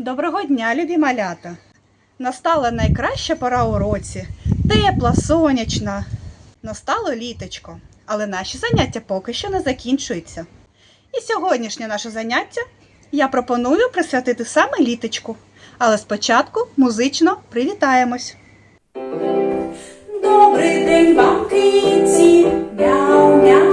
Доброго дня, любі малята! Настала найкраща пора у році. Тепла, сонячна. Настало літочко, але наші заняття поки що не закінчуються. І сьогоднішнє наше заняття я пропоную присвятити саме літочку. Але спочатку музично привітаємось. Добрий день вам, киці, мяу,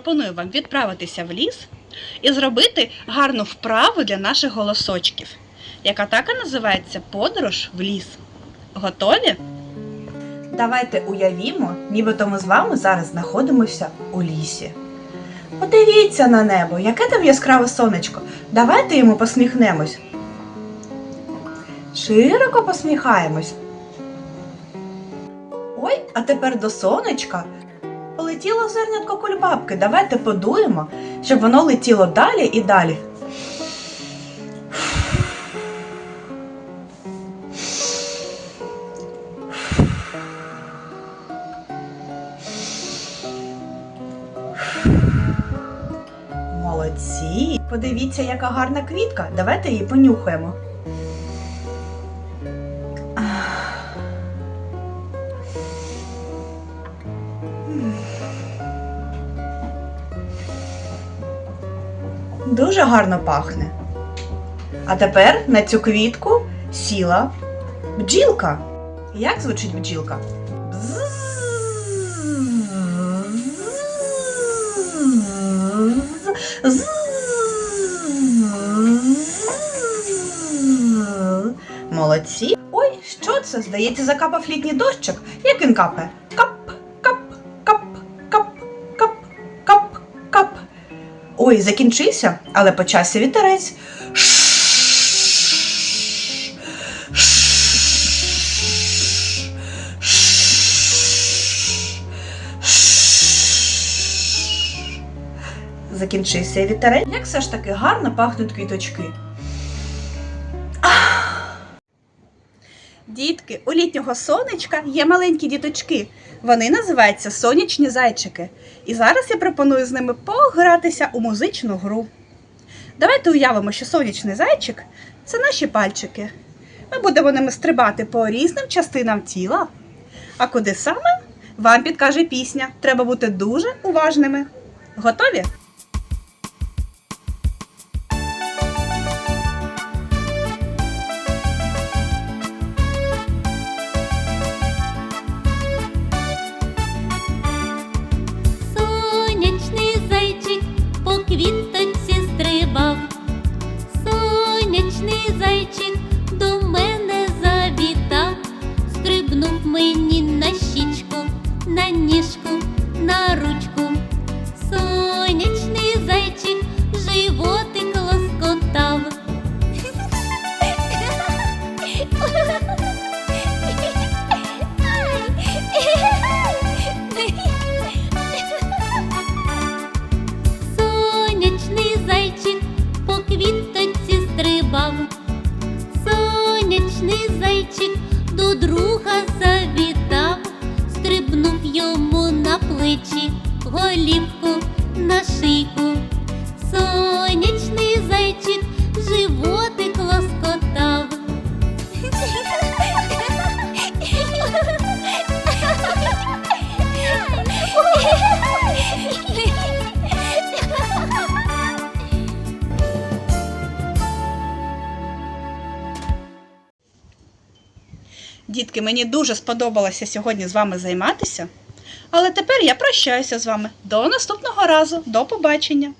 пропоную вам відправитися в ліс і зробити гарну вправу для наших голосочків, яка так і називається подорож в ліс. Готові? Давайте уявімо, нібито ми з вами зараз знаходимося у лісі. Подивіться на небо, яке там яскраве сонечко. Давайте йому посміхнемось. Широко посміхаємось. Ой, а тепер до сонечка полетіло зернятко кульбабки. Давайте подуємо, щоб воно летіло далі і далі. Молодці! Подивіться, яка гарна квітка. Давайте її понюхаємо. Дуже гарно пахне. А тепер на цю квітку сіла бджілка. Як звучить бджілка? Молодці. Ой, що це? Здається, закапав літній дощик. Як він капає? Ой, закінчився, але почався вітерець. Закінчився вітерець. Як все ж таки гарно пахнуть квіточки. Дітки, у літнього сонечка є маленькі діточки. Вони називаються сонячні зайчики. І зараз я пропоную з ними погратися у музичну гру. Давайте уявимо, що сонячний зайчик це наші пальчики. Ми будемо ними стрибати по різним частинам тіла. А куди саме вам підкаже пісня. Треба бути дуже уважними. Готові? Сонячний зайчик до мене завітав, стрибнув мені на щічку, на ніжку, друга завітав, стрибнув йому на плечі, голівку на шийку. Сонячний зайчик животик Дітки, мені дуже сподобалося сьогодні з вами займатися. Але тепер я прощаюся з вами. До наступного разу. До побачення!